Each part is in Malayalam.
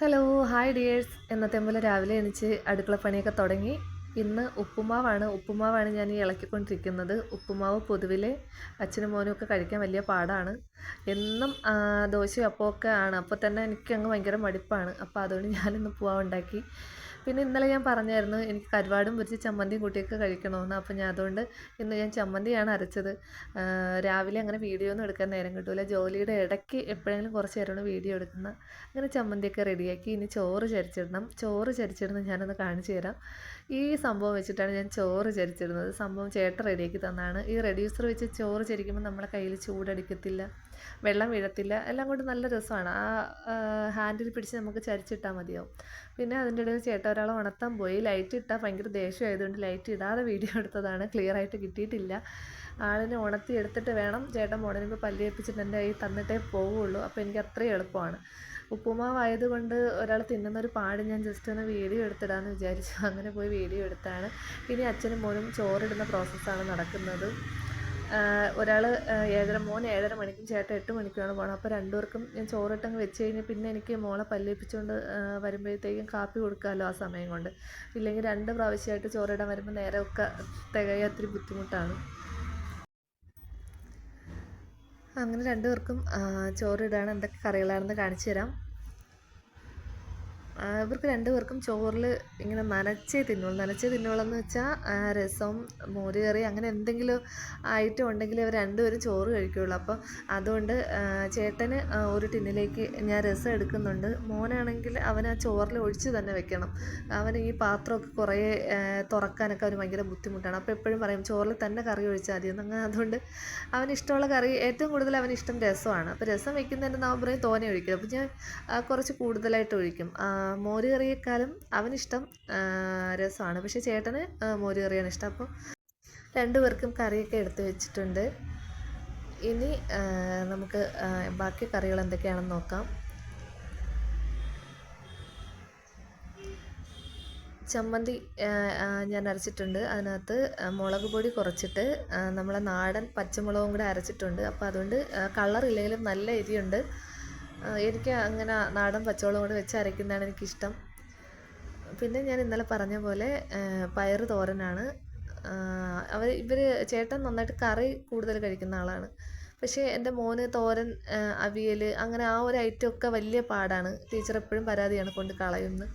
ഹലോ ഹായ് ഡിയേഴ്സ് എന്നത്തെ പോലെ രാവിലെ എണീച്ച് അടുക്കളപ്പണിയൊക്കെ തുടങ്ങി. ഇന്ന് ഉപ്പുമാവാണ്. ഉപ്പുമാവാണ് ഞാൻ ഈ ഇളക്കിക്കൊണ്ടിരിക്കുന്നത്. ഉപ്പുമാവ് പൊതുവിലെ അച്ഛനും മോനും ഒക്കെ കഴിക്കാൻ വലിയ പാടാണ്. എന്നും ദോശയും അപ്പമൊക്കെ ആണ്. അപ്പോൾ തന്നെ എനിക്ക് അങ്ങ് ഭയങ്കര മടുപ്പാണ്. അപ്പോൾ അതുകൊണ്ട് ഞാനിന്ന് ഉപ്പുമാവ് ഉണ്ടാക്കി. പിന്നെ ഇന്നലെ ഞാൻ പറഞ്ഞായിരുന്നു എനിക്ക് കരുവാടും പൊരിച്ച് ചമ്മന്തിയും കൂട്ടിയൊക്കെ കഴിക്കണമെന്ന്. അപ്പോൾ ഞാൻ അതുകൊണ്ട് ഇന്ന് ഞാൻ ചമ്മന്തിയാണ് അരച്ചത്. രാവിലെ അങ്ങനെ വീഡിയോ ഒന്നും എടുക്കാൻ നേരം കിട്ടില്ല ജോലിയുടെ ഇടയ്ക്ക് എപ്പോഴെങ്കിലും കുറച്ച് നേരമാണ് വീഡിയോ എടുക്കുന്ന. അങ്ങനെ ചമ്മന്തിയൊക്കെ റെഡിയാക്കി ഇനി ചോറ് ചരിച്ചിടണം. ചോറ് ചരിച്ചിടുന്നത് ഞാനൊന്ന് കാണിച്ചു തരാം. ഈ സംഭവം വെച്ചിട്ടാണ് ഞാൻ ചോറ് ചരിച്ചിരുന്നത് സംഭവം ചേട്ട റെഡിയാക്കി തന്നാണ്. ഈ റെഡ്യൂസർ വെച്ച് ചോറ് ചരിക്കുമ്പോൾ നമ്മുടെ കയ്യിൽ ചൂടടിക്കത്തില്ല വെള്ളം വീഴത്തില്ല എല്ലാം കൊണ്ട് നല്ല രസമാണ്. ആ ഹാൻഡിൽ പിടിച്ച് നമുക്ക് ചരിച്ചിട്ടാൽ മതിയാവും. പിന്നെ അതിന്റെ ഇടയിൽ ചേട്ട ഒരാളെ ഉണർത്താൻ പോയി. ലൈറ്റ് ഇട്ടാൽ ഭയങ്കര ദേഷ്യമായതുകൊണ്ട് ലൈറ്റ് ഇടാതെ വീഡിയോ എടുത്തതാണ്. ക്ലിയർ ആയിട്ട് കിട്ടിയിട്ടില്ല. ആളിനെ ഉണർത്തി എടുത്തിട്ട് വേണം ചേട്ടൻ മോണിനിപ്പോൾ പല്ല് ഏൽപ്പിച്ചിട്ട് എന്റെ കയ്യിൽ തന്നിട്ടേ പോവുള്ളൂ. അപ്പോൾ എനിക്ക് അത്രയും എളുപ്പമാണ്. ഉപ്പുമാവായതുകൊണ്ട് ഒരാൾ തിന്നുന്ന ഒരു പാട് ഞാൻ ജസ്റ്റ് ഒന്ന് വീഡിയോ എടുത്തിടാമെന്ന് വിചാരിച്ചു. അങ്ങനെ പോയി വീഡിയോ എടുത്താണ്. ഇനി അച്ഛനും മോനും ചോറിടുന്ന പ്രോസസ്സാണ് നടക്കുന്നത്. ഒരാൾ ഏഴര മോൻ ഏഴര മണിക്കും ചേട്ടൻ എട്ട് മണിക്കുമാണ് പോകണം അപ്പോൾ രണ്ടുപേർക്കും ഞാൻ ചോറിട്ടങ്ങ് വെച്ച് കഴിഞ്ഞ് പിന്നെ എനിക്ക് മോളെ പല്ലേപ്പിച്ചുകൊണ്ട് വരുമ്പോഴത്തേക്കും കാപ്പി കൊടുക്കാമല്ലോ ആ സമയം കൊണ്ട്. ഇല്ലെങ്കിൽ രണ്ട് പ്രാവശ്യമായിട്ട് ചോറിടാൻ വരുമ്പോൾ നേരമൊക്കെ തികയാത്തിരി ബുദ്ധിമുട്ടാണ്. അങ്ങനെ രണ്ടുപേർക്കും ചോറിടാണ് എന്തൊക്കെ കറികളാണെന്ന് കാണിച്ചു തരാം ഇവർക്ക് രണ്ടുപേർക്കും ചോറിൽ ഇങ്ങനെ നനച്ചേ തിന്നുള്ളൂ. നനച്ചേ തിന്നുള്ളൂ എന്ന് വെച്ചാൽ രസം മോര് കറി അങ്ങനെ എന്തെങ്കിലും ഐറ്റം ഉണ്ടെങ്കിൽ ഇവർ രണ്ടുപേരും ചോറ് കഴിക്കുകയുള്ളൂ അപ്പോൾ അതുകൊണ്ട് ചേട്ടന് ഒരു ടിന്നിലേക്ക് ഞാൻ രസം എടുക്കുന്നുണ്ട്. മോനാണെങ്കിൽ അവൻ ആ ചോറിൽ ഒഴിച്ച് തന്നെ വെക്കണം. അവൻ ഈ പാത്രമൊക്കെ കുറേ തുറക്കാനൊക്കെ അവന് ഭയങ്കര ബുദ്ധിമുട്ടാണ്. അപ്പോൾ എപ്പോഴും പറയും ചോറിൽ തന്നെ കറി ഒഴിച്ചാൽ മതി. അങ്ങനെ അതുകൊണ്ട് അവന് ഇഷ്ടമുള്ള കറി ഏറ്റവും കൂടുതൽ അവന് ഇഷ്ടം രസമാണ്. അപ്പോൾ രസം വെക്കുന്നതിന്റെ നാം പറയും തോനെ ഒഴിക്കും അപ്പോൾ ഞാൻ കുറച്ച് കൂടുതലായിട്ട് ഒഴിക്കും. മോര് കറിയേക്കാളും അവനിഷ്ടം രസമാണ്. പക്ഷേ ചേട്ടന് മോര് കറിയാണ് ഇഷ്ടം. അപ്പോൾ രണ്ടുപേർക്കും കറിയൊക്കെ എടുത്തു വെച്ചിട്ടുണ്ട്. ഇനി നമുക്ക് ബാക്കി കറികൾ എന്തൊക്കെയാണെന്ന് നോക്കാം. ചമ്മന്തി ഞാൻ അരച്ചിട്ടുണ്ട്. അതിനകത്ത് മുളക് പൊടി കുറച്ചിട്ട് നമ്മളെ നാടൻ പച്ചമുളകും കൂടെ അരച്ചിട്ടുണ്ട്. അപ്പോൾ അതുകൊണ്ട് കളറില്ലെങ്കിലും നല്ല എരിയുണ്ട് എനിക്ക് അങ്ങനെ നാടൻ പച്ചവളം കൊണ്ട് വെച്ച് അരയ്ക്കുന്നതാണ് എനിക്കിഷ്ടം. പിന്നെ ഞാൻ ഇന്നലെ പറഞ്ഞ പോലെ പയർ തോരനാണ്. അവർ ഇവർ ചേട്ടൻ നന്നായിട്ട് കറി കൂടുതൽ കഴിക്കുന്ന ആളാണ്. പക്ഷേ എന്റെ മോന് തോരൻ അവിയൽ അങ്ങനെ ആ ഒരു ഐറ്റം ഒക്കെ വലിയ പാടാണ്. ടീച്ചർ എപ്പോഴും പരാതിയാണ് കൊണ്ട് കളയുന്നു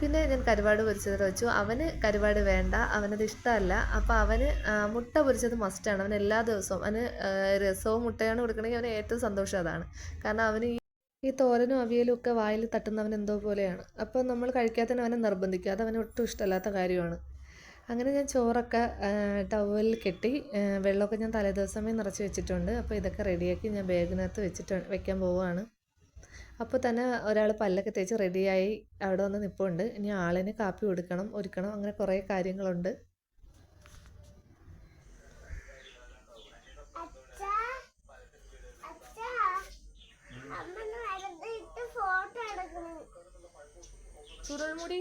പിന്നെ ഞാൻ കരുവാട് പൊരിച്ചത് വെച്ചു. അവന് കരുവാട് വേണ്ട അവനത് ഇഷ്ടമല്ല. അപ്പോൾ അവന് മുട്ട പൊരിച്ചത് മസ്റ്റാണ് അവൻ എല്ലാ ദിവസവും അവന് രസവും മുട്ടയാണ് കൊടുക്കണമെങ്കിൽ അവന് ഏറ്റവും സന്തോഷം അതാണ്. കാരണം അവന് ഈ തോരനും അവിയലും ഒക്കെ വായിൽ തട്ടുന്നവൻ എന്തോ പോലെയാണ്. അപ്പോൾ നമ്മൾ കഴിക്കാത്തതിന് അവനെ നിർബന്ധിക്കുക അത് അവന് ഒട്ടും ഇഷ്ടമല്ലാത്ത കാര്യമാണ്. അങ്ങനെ ഞാൻ ചോറൊക്കെ ടവലിൽ കെട്ടി വെള്ളമൊക്കെ ഞാൻ തലേദിവസമേ നിറച്ച് വെച്ചിട്ടുണ്ട്. അപ്പോൾ ഇതൊക്കെ റെഡിയാക്കി ഞാൻ ബാഗിനകത്ത് വെച്ചിട്ട് വെക്കാൻ പോവുകയാണ്. അപ്പോൾ തന്നെ ഒരാൾ പല്ലൊക്കെ തേച്ച് റെഡിയായി അവിടെ വന്ന് നിൽപ്പുണ്ട് ഇനി ആളിന് കാപ്പി കൊടുക്കണം ഒരുക്കണം അങ്ങനെ കുറേ കാര്യങ്ങളുണ്ട്. ചുരുൾമുടി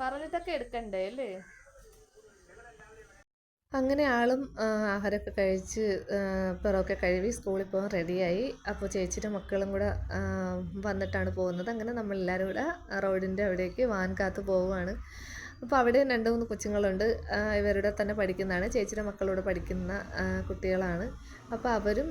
പറഞ്ഞിട്ടൊക്കെ എടുക്കണ്ടേ അല്ലേ? അങ്ങനെ ആളും ആഹാരമൊക്കെ കഴിച്ച് പിറവൊക്കെ കഴുകി സ്കൂളിൽ പോകാൻ റെഡിയായി. അപ്പോൾ ചേച്ചിയുടെ മക്കളും കൂടെ വന്നിട്ടാണ് പോകുന്നത്. അങ്ങനെ നമ്മളെല്ലാവരും കൂടെ റോഡിന്റെ അവിടേക്ക് വാൻ കാത്ത് പോവുകയാണ്. അപ്പോൾ അവിടെ രണ്ട് മൂന്ന് കൊച്ചുങ്ങളുണ്ട്. ഇവരുടെ തന്നെ പഠിക്കുന്നതാണ്. ചേച്ചിയുടെ മക്കളോട് പഠിക്കുന്ന കുട്ടികളാണ്. അപ്പോൾ അവരും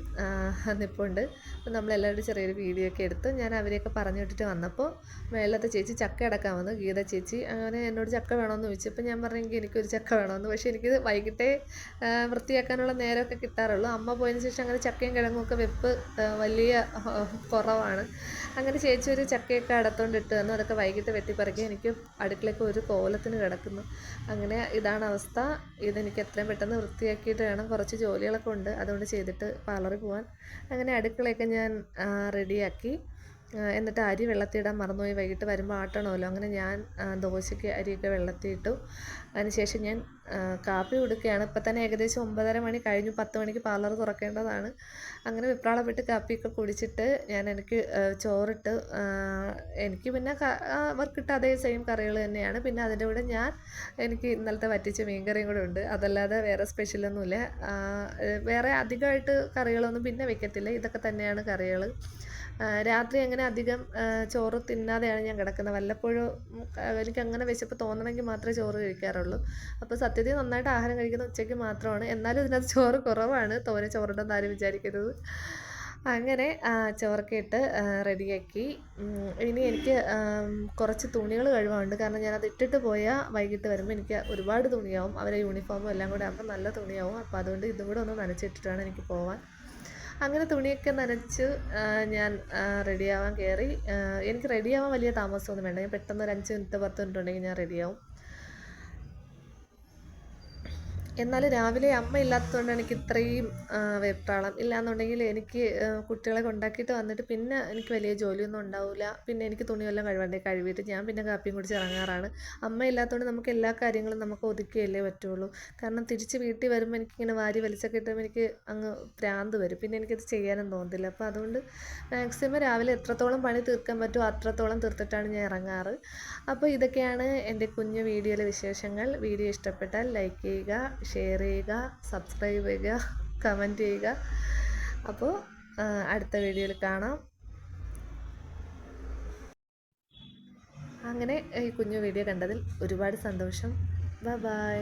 നിപ്പുണ്ട്. അപ്പോൾ നമ്മളെല്ലാവരും ചെറിയൊരു വീഡിയോ ഒക്കെ എടുത്ത് ഞാൻ അവരെയൊക്കെ പറഞ്ഞു വിട്ടിട്ട് വന്നപ്പോൾ മേളത്തെ ചേച്ചി ചക്ക അടക്കാൻ വന്നു ഗീത ചേച്ചി. അങ്ങനെ എന്നോട് ചക്ക വേണമെന്ന് ചോദിച്ചു. അപ്പോൾ ഞാൻ പറഞ്ഞെങ്കിൽ എനിക്കൊരു ചക്ക വേണമെന്ന് പക്ഷേ എനിക്ക് വൈകിട്ടേ വൃത്തിയാക്കാനുള്ള നേരമൊക്കെ കിട്ടാറുള്ളൂ. അമ്മ പോയതിന് ശേഷം അങ്ങനെ ചക്കയും കിഴങ്ങും ഒക്കെ വെപ്പ് വലിയ കുറവാണ്. അങ്ങനെ ചേച്ചി ഒരു ചക്കയൊക്കെ അടത്തോണ്ട് ഇട്ട് തന്നു അതൊക്കെ വൈകിട്ട് വെട്ടിപ്പറക്കി എനിക്ക് അടുക്കളയ്ക്ക് ഒരു കോലത്തിന് കിടക്കുന്നു. അങ്ങനെ ഇതാണ് അവസ്ഥ. ഇതെനിക്ക് എത്രയും പെട്ടെന്ന് വൃത്തിയാക്കിയിട്ട് വേണം. കുറച്ച് ജോലികളൊക്കെ ഉണ്ട്. അതുകൊണ്ട് ചെയ്തിട്ട് പാർലറിൽ പോകാൻ അങ്ങനെ അടുക്കളയൊക്കെ ഞാൻ റെഡിയാക്കി എന്നിട്ട് അരി വെള്ളത്തിയിടാൻ മറന്നുപോയി. വൈകിട്ട് വരുമ്പോൾ ആട്ടണമല്ലോ. അങ്ങനെ ഞാൻ ദോശയ്ക്ക് അരിയൊക്കെ വെള്ളത്തിയിട്ടു അതിനുശേഷം ഞാൻ കാപ്പി കൊടുക്കുകയാണ്. ഇപ്പം തന്നെ ഏകദേശം ഒമ്പതര മണി കഴിഞ്ഞു. പത്ത് മണിക്ക് പാർലർ തുറക്കേണ്ടതാണ്. അങ്ങനെ വെപ്രാളപ്പെട്ട് കാപ്പിയൊക്കെ കുടിച്ചിട്ട് ഞാൻ എനിക്ക് ചോറിട്ട് എനിക്ക് പിന്നെ അവർക്കിട്ട് അതേ സെയിം കറികൾ തന്നെയാണ്. പിന്നെ അതിന്റെ കൂടെ ഞാൻ എനിക്ക് ഇന്നലത്തെ വറ്റിച്ച മീൻകറിയും കൂടെ ഉണ്ട്. അതല്ലാതെ വേറെ സ്പെഷ്യലൊന്നുമില്ല. വേറെ അധികമായിട്ട് കറികളൊന്നും പിന്നെ വെക്കത്തില്ല. ഇതൊക്കെ തന്നെയാണ് കറികൾ രാത്രി അങ്ങനെ അധികം ചോറ് തിന്നാതെയാണ് ഞാൻ കിടക്കുന്നത്. വല്ലപ്പോഴും എനിക്ക് അങ്ങനെ വിശപ്പ് തോന്നണമെങ്കിൽ മാത്രമേ ചോറ് കഴിക്കാറുള്ളൂ. അപ്പോൾ സത്യത്തിൽ നന്നായിട്ട് ആഹാരം കഴിക്കുന്ന ഉച്ചയ്ക്ക് മാത്രമാണ്. എന്നാലും ഇതിനകത്ത് ചോറ് കുറവാണ്. തോനെ ചോറുണ്ടെന്ന് ആരും വിചാരിക്കരുത്. അങ്ങനെ ചോറൊക്കെ ഇട്ട് റെഡിയാക്കി. ഇനി എനിക്ക് കുറച്ച് തുണികൾ കഴുകാനുണ്ട് കാരണം ഞാനത് ഇട്ടിട്ട് പോയാൽ വൈകിട്ട് വരുമ്പോൾ എനിക്ക് ഒരുപാട് തുണിയാവും. അവരെ യൂണിഫോമും എല്ലാം കൂടെ ആകുമ്പോൾ നല്ല തുണിയാവും. അപ്പോൾ അതുകൊണ്ട് ഇതും കൂടെ ഒന്ന് നനച്ചിട്ടിട്ടാണ് എനിക്ക് പോവാൻ. അങ്ങനെ തുണിയൊക്കെ നനച്ച് ഞാൻ റെഡിയാവാൻ കയറി എനിക്ക് റെഡിയാവാൻ വലിയ താമസമൊന്നും വേണ്ട. ഞാൻ പെട്ടെന്ന് ഒരു അഞ്ച് മിനിറ്റ് പത്ത് മിനിറ്റ് ഉണ്ടെങ്കിൽ ഞാൻ റെഡിയാവും എന്നാൽ രാവിലെ അമ്മ ഇല്ലാത്തതുകൊണ്ടാണ് എനിക്ക് ഇത്രയും വെപ്രാളം. ഇല്ലാന്നുണ്ടെങ്കിൽ എനിക്ക് കുട്ടികളെ കൊണ്ടാക്കിയിട്ട് വന്നിട്ട് പിന്നെ എനിക്ക് വലിയ ജോലിയൊന്നും ഉണ്ടാവില്ല പിന്നെ എനിക്ക് തുണിയെല്ലാം കഴുകണ്ടേ കഴുകിയിട്ട് ഞാൻ പിന്നെ കാപ്പിയും കുടിച്ച് ഇറങ്ങാറാണ്. അമ്മ ഇല്ലാത്തതുകൊണ്ട് നമുക്ക് എല്ലാ കാര്യങ്ങളും നമുക്ക് ഒതുക്കിയല്ലേ പറ്റുള്ളൂ. കാരണം തിരിച്ച് വീട്ടിൽ വരുമ്പോൾ എനിക്കിങ്ങനെ വാരി വലിച്ചൊക്കെ ഇട്ടുമ്പോൾ എനിക്ക് അങ്ങ് ഭ്രാന്ത് വരും. പിന്നെ എനിക്കത് ചെയ്യാനും തോന്നത്തില്ല. അപ്പോൾ അതുകൊണ്ട് മാക്സിമം രാവിലെ എത്രത്തോളം പണി തീർക്കാൻ പറ്റുമോ അത്രത്തോളം തീർത്തിട്ടാണ് ഞാൻ ഇറങ്ങാറ്. അപ്പോൾ ഇതൊക്കെയാണ് എന്റെ കുഞ്ഞു വീഡിയോയിലെ വിശേഷങ്ങൾ. വീഡിയോ ഇഷ്ടപ്പെട്ടാൽ ലൈക്ക് ചെയ്യുക ഷെയർ ചെയ്യുക സബ്സ്ക്രൈബ് ചെയ്യുക കമന്റ് ചെയ്യുക. അപ്പോൾ അടുത്ത വീഡിയോയിൽ കാണാം. അങ്ങനെ ഈ കുഞ്ഞു വീഡിയോ കണ്ടതിൽ ഒരുപാട് സന്തോഷം. Bye bye